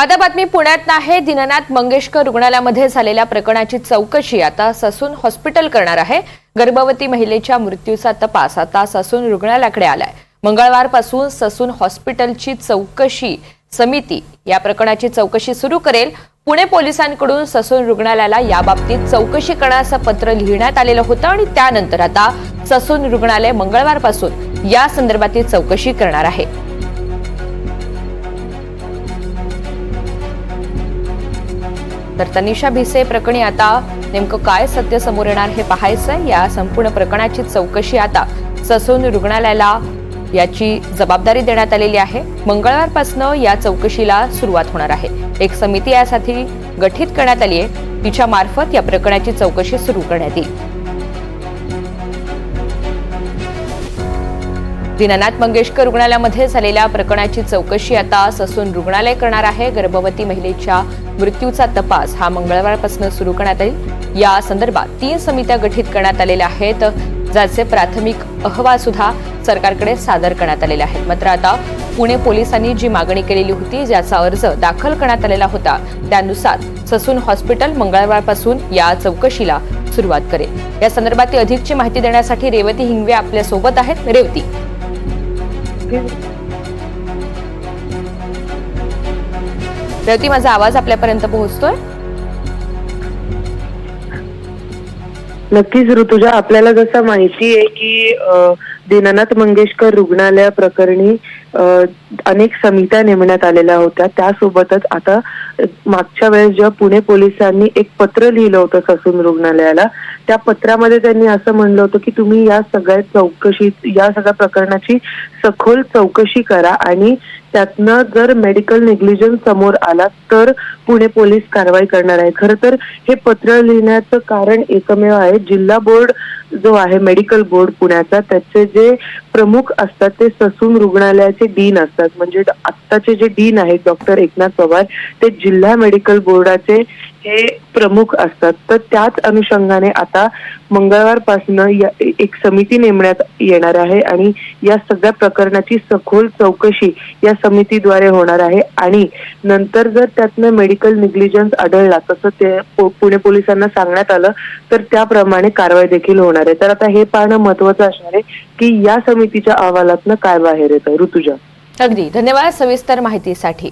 आता बातमी पुण्यात आहे दीननाथ मंगेशकर रुग्णालयामध्ये झालेल्या प्रकरणाची चौकशी आता ससून हॉस्पिटल करणार आहे. गर्भवती महिलेच्या मृत्यूचा तपास आता ससून रुग्णालयाकडे आलाय. मंगळवारपासून ससून हॉस्पिटलची चौकशी समिती या प्रकरणाची चौकशी सुरू करेल. पुणे पोलिसांकडून ससून रुग्णालयाला याबाबतीत चौकशी करण्याचं पत्र लिहिण्यात आलेलं होतं आणि त्यानंतर आता ससून रुग्णालय मंगळवारपासून या संदर्भातील चौकशी करणार आहे. तर तनिषा भिसे प्रकरणी आता नेमकं काय सत्य समोर येणार हे पाहायचं या संपूर्ण प्रकरणाची चौकशी आता ससून रुग्णालयाला याची जबाबदारी देण्यात आलेली आहे. मंगळवारपासून या चौकशीला सुरुवात होणार आहे. एक समिती यासाठी गठीत करण्यात आली आहे तिच्या मार्फत या प्रकरणाची चौकशी सुरू करण्यात येईल. दीनानाथ मंगेशकर रुग्णालयामध्ये झालेल्या प्रकरणाची चौकशी आता ससून रुग्णालय करणार आहे. गर्भवती महिलेच्या मृत्यूचा तपास हा मंगळवारपासून सुरू करण्यात येईल. या संदर्भात तीन समित्या गठीत करण्यात आलेल्या आहेत. ज्याचे प्राथमिक अहवाल सुद्धा सरकारकडे सादर करण्यात आलेले आहेत. मात्र आता पुणे पोलिसांनी जी मागणी केलेली होती ज्याचा अर्ज दाखल करण्यात आलेला होता त्यानुसार ससून हॉस्पिटल मंगळवारपासून या चौकशीला सुरुवात करेल. या संदर्भातील अधिकची माहिती देण्यासाठी रेवती हिंगवे आपल्यासोबत आहेत. रेवती. रेवती माझा आवाज आपल्यापर्यंत पोहोचतोय. नक्कीच ऋतुजा आपल्याला जसं माहिती आहे की अ, दीनानाथ मंगेशकर रुग्णालय प्रकरणी अनेक समित्या नेमण्यात आलेल्या होत्या. त्यासोबतच आता मागच्या वेळेस जेव्हा पुणे पोलिसांनी एक पत्र लिहिलं होतं ससून रुग्णालयाला त्या पत्रामध्ये त्यांनी असं म्हणलं होतं की तुम्ही या सगळ्या चौकशी या सगळ्या प्रकरणाची सखोल चौकशी करा आणि त्यातनं जर मेडिकल नेग्लिजन्स समोर आला तर पुणे पोलीस कारवाई करणार आहे. खरं तर हे पत्र लिहिण्याचं कारण एकमेव आहे. जिल्हा बोर्ड जो आहे मेडिकल बोर्ड पुण्याचा त्याचे जे प्रमुख असतात ते ससून रुग्णालयाचे डीन असतात. म्हणजे आत्ताचे जे डीन आहेत डॉक्टर एकनाथ पवार ते जिल्हा मेडिकल बोर्डाचे हे प्रमुख असतात. तर त्याच अनुषंगाने आता मंगळवारपासून एक समिती नेमण्यात येणार आहे आणि या सगळ्या प्रकरणाची सखोल चौकशी या समितीद्वारे होणार आहे. आणि नंतर जर त्यातनं मेडिकल निग्लिजन्स आढळला तसं ते पुणे पोलिसांना सांगण्यात आलं तर त्याप्रमाणे कारवाई देखील होणार आहे. तर आता हे पाहणं महत्वाचं असणार आहे की या समितीच्या अहवालातनं काय बाहेर येतं ऋतुजा. अगदी. धन्यवाद सविस्तर माहितीसाठी.